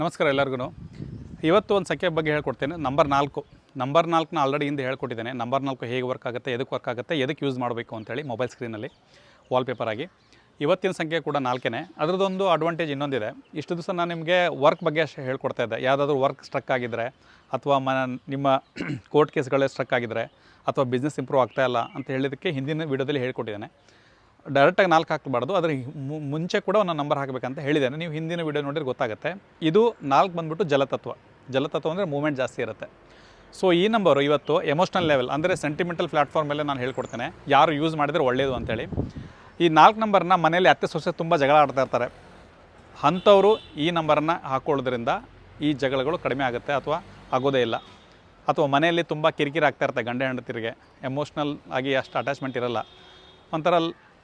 ನಮಸ್ಕಾರ ಎಲ್ಲರಿಗೂ ಇವತ್ತು ಒಂದು ಸಂಖ್ಯೆ ಬಗ್ಗೆ ಹೇಳ್ಕೊಡ್ತೇನೆ. ನಂಬರ್ ನಾಲ್ಕು. ನಂಬರ್ ನಾಲ್ಕನ್ನ ಆಲ್ರೆಡಿ ಹಿಂದೆ ಹೇಳ್ಕೊಟ್ಟಿದ್ದೇನೆ. ನಂಬರ್ ನಾಲ್ಕು ಹೇಗೆ ವರ್ಕ್ ಆಗುತ್ತೆ ಎದಕ್ಕೆ ವರ್ಕ್ ಆಗುತ್ತೆ ಎದಕ್ಕೆ ಯೂಸ್ ಮಾಡಬೇಕು ಅಂತೇಳಿ ಮೊಬೈಲ್ ಸ್ಕ್ರೀನಲ್ಲಿ ವಾಲ್ಪೇಪರ್ ಆಗಿ. ಇವತ್ತಿನ ಸಂಖ್ಯೆ ಕೂಡ ನಾಲ್ಕೇ ಅದರದ್ದೊಂದು ಅಡ್ವಾಂಟೇಜ್ ಇನ್ನೊಂದಿದೆ. ಇಷ್ಟು ದಿವಸ ನಾನು ನಿಮಗೆ ವರ್ಕ್ ಬಗ್ಗೆ ಅಷ್ಟೇ ಹೇಳ್ಕೊಡ್ತಾ ಇದ್ದೆ. ಯಾವುದಾದ್ರೂ ವರ್ಕ್ ಸ್ಟ್ರಕ್ ಆಗಿದ್ದರೆ ಅಥವಾ ಮ, ನಿಮ್ಮ ಕೋರ್ಟ್ ಕೇಸ್ಗಳೇ ಸ್ಟ್ರಕ್ ಆಗಿದ್ದರೆ ಅಥವಾ ಬಿಸ್ನೆಸ್ ಇಂಪ್ರೂವ್ ಆಗ್ತಾ ಇಲ್ಲ ಅಂತ ಹೇಳಿದ್ದಕ್ಕೆ ಹಿಂದಿನ ವೀಡಿಯೋದಲ್ಲಿ ಹೇಳ್ಕೊಟ್ಟಿದ್ದೇನೆ. ಡೈರೆಕ್ಟಾಗಿ ನಾಲ್ಕು ಹಾಕಬಾರ್ದು. ಅದ್ರ ಮುಂಚೆ ಕೂಡ ಒಂದು ನಂಬರ್ ಹಾಕಬೇಕಂತ ಹೇಳಿದ್ದೇನೆ. ನೀವು ಹಿಂದಿನ ವೀಡಿಯೋ ನೋಡಿದ್ರೆ ಗೊತ್ತಾಗುತ್ತೆ. ಇದು ನಾಲ್ಕು ಬಂದ್ಬಿಟ್ಟು ಜಲತತ್ವ. ಜಲತತ್ವ ಅಂದರೆ ಮೂಮೆಂಟ್ ಜಾಸ್ತಿ ಇರುತ್ತೆ. ಸೊ ಈ ನಂಬರು ಇವತ್ತು ಎಮೋಷ್ನಲ್ ಲೆವೆಲ್ ಅಂದರೆ ಸೆಂಟಿಮೆಂಟಲ್ ಪ್ಲಾಟ್ಫಾರ್ಮ್ ಮೇಲೆ ನಾನು ಹೇಳ್ಕೊಡ್ತೇನೆ. ಯಾರು ಯೂಸ್ ಮಾಡಿದರೆ ಒಳ್ಳೆಯದು ಅಂತೇಳಿ. ಈ ನಾಲ್ಕು ನಂಬರ್ನ ಮನೆಯಲ್ಲಿ ಅತ್ತೆ ಸೊಸೆ ತುಂಬ ಜಗಳ ಆಡ್ತಾ ಇರ್ತಾರೆ. ಅಂಥವರು ಈ ನಂಬರನ್ನು ಹಾಕೊಳ್ಳೋದ್ರಿಂದ ಈ ಜಗಳಗಳು ಕಡಿಮೆ ಆಗುತ್ತೆ ಅಥವಾ ಆಗೋದೇ ಇಲ್ಲ. ಅಥವಾ ಮನೆಯಲ್ಲಿ ತುಂಬ ಕಿರಿಕಿರಿ ಆಗ್ತಾ ಇರುತ್ತೆ ಗಂಡ ಹೆಂಡತಿರಿಗೆ. ಎಮೋಷ್ನಲ್ ಆಗಿ ಅಷ್ಟು ಅಟ್ಯಾಚ್ಮೆಂಟ್ ಇರಲ್ಲ. ಒಂಥರ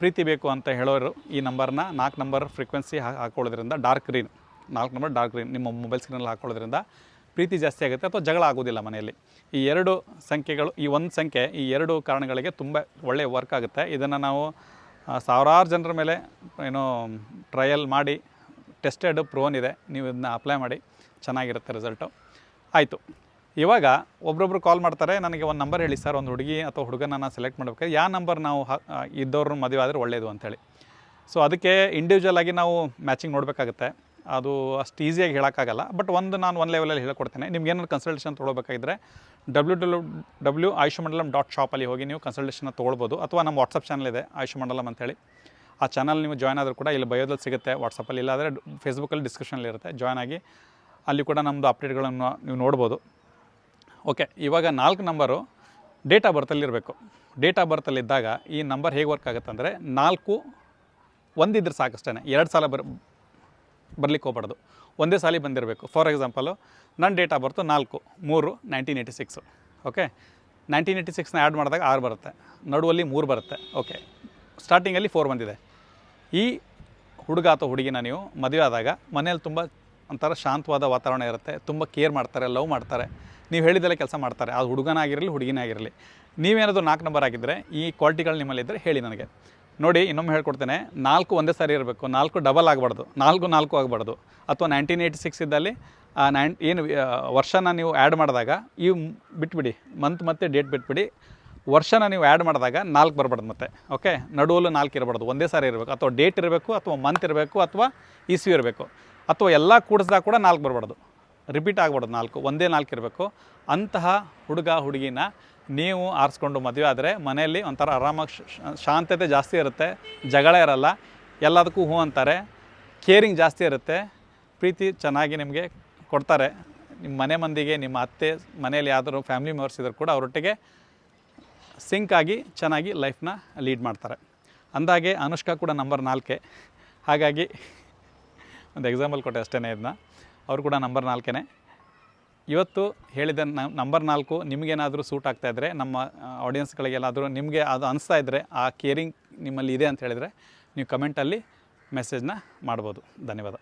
ಪ್ರೀತಿ ಬೇಕು ಅಂತ ಹೇಳೋರು ಈ ನಂಬರ್ನ ನಾಲ್ಕು ನಂಬರ್ ಫ್ರೀಕ್ವೆನ್ಸಿ ಹಾಕೊಳ್ಳೋದ್ರಿಂದ ಡಾರ್ಕ್ ಗ್ರೀನ್. ನಾಲ್ಕು ನಂಬರ್ ಡಾರ್ಕ್ ಗ್ರೀನ್. ನಿಮ್ಮ ಮೊಬೈಲ್ ಸ್ಕ್ರೀನಲ್ಲಿ ಹಾಕೊಳ್ಳೋದ್ರಿಂದ ಪ್ರೀತಿ ಜಾಸ್ತಿ ಆಗುತ್ತೆ ಅಥವಾ ಜಗಳ ಆಗೋದಿಲ್ಲ ಮನೆಯಲ್ಲಿ. ಈ ಎರಡು ಸಂಖ್ಯೆಗಳು, ಈ ಒಂದು ಸಂಖ್ಯೆ, ಈ ಎರಡು ಕಾರಣಗಳಿಗೆ ತುಂಬ ಒಳ್ಳೆಯ ವರ್ಕ್ ಆಗುತ್ತೆ. ಇದನ್ನು ನಾವು ಸಾವಿರಾರು ಜನರ ಮೇಲೆ ಏನೋ ಟ್ರಯಲ್ ಮಾಡಿ ಟೆಸ್ಟೆಡ್ ಪ್ರೋನ್ ಇದೆ. ನೀವು ಇದನ್ನ ಅಪ್ಲೈ ಮಾಡಿ, ಚೆನ್ನಾಗಿರುತ್ತೆ ರಿಸಲ್ಟು ಆಯಿತು. ಇವಾಗ ಒಬ್ರೊಬ್ರು ಕಾಲ್ ಮಾಡ್ತಾರೆ, ನನಗೆ ಒಂದು ನಂಬರ್ ಹೇಳಿ ಸರ್ ಒಂದು ಹುಡುಗಿ ಅಥವಾ ಹುಡುಗನ ನಾನು ಸೆಲೆಕ್ಟ್ ಮಾಡಬೇಕಾದ್ರೆ ಯಾವ ನಂಬರ್ ನಾವು ಇದ್ದವ್ರನ್ನ ಮದುವೆ ಆದರೆ ಒಳ್ಳೆಯದು ಅಂತೇಳಿ. ಸೊ ಅದಕ್ಕೆ ಇಂಡಿವಿಜುವಲ್ ಆಗಿ ನಾವು ಮ್ಯಾಚಿಂಗ್ ನೋಡಬೇಕಾಗುತ್ತೆ. ಅದು ಅಷ್ಟು ಈಸಿಯಾಗಿ ಹೇಳೋಕ್ಕಾಗಲ್ಲ. ಬಟ್ ಒಂದು ನಾನು ಒಂದು ಲೆವೆಲಲ್ಲಿ ಹೇಳ್ಕೊಡ್ತೇನೆ. ನಿಮ್ಗೆ ಏನಾದ್ರು ಕನ್ಸಲ್ಟೇಷನ್ ತೊಗೊಳ್ಬೇಕಾಗಿದ್ರೆ ಡಬ್ಲ್ಯೂ ಡಬ್ಲ್ಯೂ ಡಬ್ಲ್ಯೂ ಡಾಟ್ ಶಾಪಲ್ಲಿ ಹೋಗಿ ನೀವು ಕನ್ಸಲ್ಟೇಷನ್ ತೊಗೊಳ್ಬೋದು. ಅಥವಾ ನಮ್ಮ ವಾಟ್ಸಪ್ ಚಾನಲ್ ಇದೆ ಆಯುಷ್ಮಂಡಲಂ ಅಂತೇಳಿ. ಆ ಚಾನಲ್ ನೀವು ಜಾಯ್ನ್ ಆದರೂ ಕೂಡ ಇಲ್ಲಿ ಬಯೋದಲ್ಲಿ ಸಿಗುತ್ತೆ ವಾಟ್ಸಪ್ಪಲ್ಲಿ ಇಲ್ಲಾದರೆ ಫೇಸ್ಬುಕ್ಕಲ್ಲಿ ಡಿಸ್ಕ್ರಿಪ್ಷನಲ್ಲಿ ಇರುತ್ತೆ. ಜಾಯ್ನ್ ಆಗಿ ಅಲ್ಲಿ ಕೂಡ ನಮ್ಮದು ಅಪ್ಡೇಟ್ಗಳನ್ನು ನೀವು ನೋಡ್ಬೋದು. ಓಕೆ, ಇವಾಗ ನಾಲ್ಕು ನಂಬರು ಡೇಟ್ ಆಫ್ ಬರ್ತಲ್ಲಿರಬೇಕು ಡೇಟ್ ಆಫ್ ಬರ್ತಲ್ಲಿದ್ದಾಗ ಈ ನಂಬರ್ ಹೇಗೆ ವರ್ಕ್ ಆಗುತ್ತೆ ಅಂದರೆ ನಾಲ್ಕು ಒಂದಿದ್ರೆ ಸಾಕಷ್ಟೇ ಎರಡು ಸಲ ಬರ್, ಬರ್ಲಿಕ್ಕೆ ಹೋಗ್ಬಾರ್ದು. ಒಂದೇ ಸಾಲಿ ಬಂದಿರಬೇಕು. ಫಾರ್ ಎಕ್ಸಾಂಪಲು ನನ್ನ ಡೇಟ್ ಆಫ್ ಬರ್ತು ನಾಲ್ಕು, ಮೂರು nineteen eighty six okay nineteen eighty ಸಿಕ್ಸ್ನ add ಮಾಡಿದಾಗ ಆರು ಬರುತ್ತೆ. ನಡುವಲ್ಲಿ ಮೂರು ಬರುತ್ತೆ. ಓಕೆ ಸ್ಟಾರ್ಟಿಂಗಲ್ಲಿ ಫೋರ್ ಬಂದಿದೆ. ಈ ಹುಡುಗ ಅಥವಾ ಹುಡುಗಿನ ನೀವು ಮದುವೆ ಆದಾಗ ಮನೇಲಿ ತುಂಬ ಒಂಥರ ಶಾಂತವಾದ ವಾತಾವರಣ ಇರುತ್ತೆ. ತುಂಬ ಕೇರ್ ಮಾಡ್ತಾರೆ ಲವ್ ಮಾಡ್ತಾರೆ. ನೀವು ಹೇಳಿದೆಲ್ಲ ಕೆಲಸ ಮಾಡ್ತಾರೆ. ಅದು ಹುಡುಗನಾಗಿರಲಿ ಹುಡುಗಿನೇ ಆಗಿರಲಿ. ನೀವೇನಾದರೂ ನಾಲ್ಕು ನಂಬರ್ ಆಗಿದ್ದರೆ ಈ ಕ್ವಾಲಿಟಿಗಳು ನಿಮ್ಮಲ್ಲಿದ್ದರೆ ಹೇಳಿ ನನಗೆ. ನೋಡಿ, ಇನ್ನೊಮ್ಮೆ ಹೇಳ್ಕೊಡ್ತೇನೆ. ನಾಲ್ಕು ಒಂದೇ ಸಾರಿ ಇರಬೇಕು. ನಾಲ್ಕು ಡಬಲ್ ಆಗಬಾರ್ದು. ನಾಲ್ಕು ನಾಲ್ಕು ಆಗಬಾರ್ದು. ಅಥವಾ ನೈನ್ಟೀನ್ ಏಯ್ಟಿ ಸಿಕ್ಸ್ ಇದ್ದಲ್ಲಿ ನೈನ್ ಏನು ವರ್ಷನ ನೀವು ಆ್ಯಡ್ ಮಾಡಿದಾಗ ಈ ಬಿಟ್ಬಿಡಿ. ಮಂತ್ ಮತ್ತು ಡೇಟ್ ಬಿಟ್ಬಿಡಿ. ವರ್ಷನ ನೀವು ಆ್ಯಡ್ ಮಾಡಿದಾಗ ನಾಲ್ಕು ಬರಬಾರ್ದು ಮತ್ತೆ. ಓಕೆ ನಡುವಲ್ಲೂ ನಾಲ್ಕು ಇರಬಾರ್ದು. ಒಂದೇ ಸಾರಿ ಇರಬೇಕು. ಅಥವಾ ಡೇಟ್ ಇರಬೇಕು, ಅಥವಾ ಮಂತ್ ಇರಬೇಕು, ಅಥವಾ ಇಸ್ವಿ ಇರಬೇಕು. ಅಥವಾ ಎಲ್ಲ ಕೂಡಿಸಿದಾಗ ಕೂಡ ನಾಲ್ಕು ಬರಬಾರ್ದು. ರಿಪೀಟ್ ಆಗ್ಬಾರ್ದು ನಾಲ್ಕು. ಒಂದೇ ನಾಲ್ಕು ಇರಬೇಕು. ಅಂತಹ ಹುಡುಗ, ಹುಡುಗಿನ ನೀವು ಆರಿಸ್ಕೊಂಡು ಮದುವೆ ಆದರೆ ಮನೆಯಲ್ಲಿ ಒಂಥರ ಆರಾಮಾಗಿ ಶಾಂತತೆ ಜಾಸ್ತಿ ಇರುತ್ತೆ, ಜಗಳ ಇರಲ್ಲ. ಎಲ್ಲದಕ್ಕೂ ಹ್ಞೂ ಅಂತಾರೆ. ಕೇರಿಂಗ್ ಜಾಸ್ತಿ ಇರುತ್ತೆ. ಪ್ರೀತಿ ಚೆನ್ನಾಗಿ ನಿಮಗೆ ಕೊಡ್ತಾರೆ. ನಿಮ್ಮ ಮನೆ ಮಂದಿಗೆ, ನಿಮ್ಮ ಅತ್ತೆ ಮನೆಯಲ್ಲಿ ಯಾವ್ದಾದ್ರು ಫ್ಯಾಮಿಲಿ ಮೆಂಬರ್ಸ್ ಇದ್ದರೂ ಕೂಡ ಅವರೊಟ್ಟಿಗೆ ಸಿಂಕ್ ಆಗಿ ಚೆನ್ನಾಗಿ ಲೈಫ್ನ ಲೀಡ್ ಮಾಡ್ತಾರೆ. ಅಂದಾಗೆ ಅನುಷ್ಕಾ ಕೂಡ ನಂಬರ್ ನಾಲ್ಕೆ. ಹಾಗಾಗಿ ಒಂದು ಎಕ್ಸಾಂಪಲ್ ಕೊಟ್ಟೆ ಅಷ್ಟೇ ಇದನ್ನ ಅವರು ಕೂಡ ನಂಬರ್ ನಾಲ್ಕೇ ಇವತ್ತು ಹೇಳಿದ ನಂಬರ್ ನಾಲ್ಕು ನಿಮಗೇನಾದರೂ ಸೂಟ್ ಆಗ್ತಾ ಇದ್ದರೆ ನಮ್ಮ ಆಡಿಯನ್ಸ್ಗಳಿಗೆಲ್ಲಾದರೂ ನಿಮಗೆ ಅದು ಅನಿಸ್ತಾ ಇದ್ದರೆ ಆ ಕೇರಿಂಗ್ ನಿಮ್ಮಲ್ಲಿ ಇದೆ ಅಂತ ಹೇಳಿದರೆ, ನೀವು ಕಮೆಂಟಲ್ಲಿ ಮೆಸೇಜ್ನ ಮಾಡ್ಬೋದು. ಧನ್ಯವಾದ.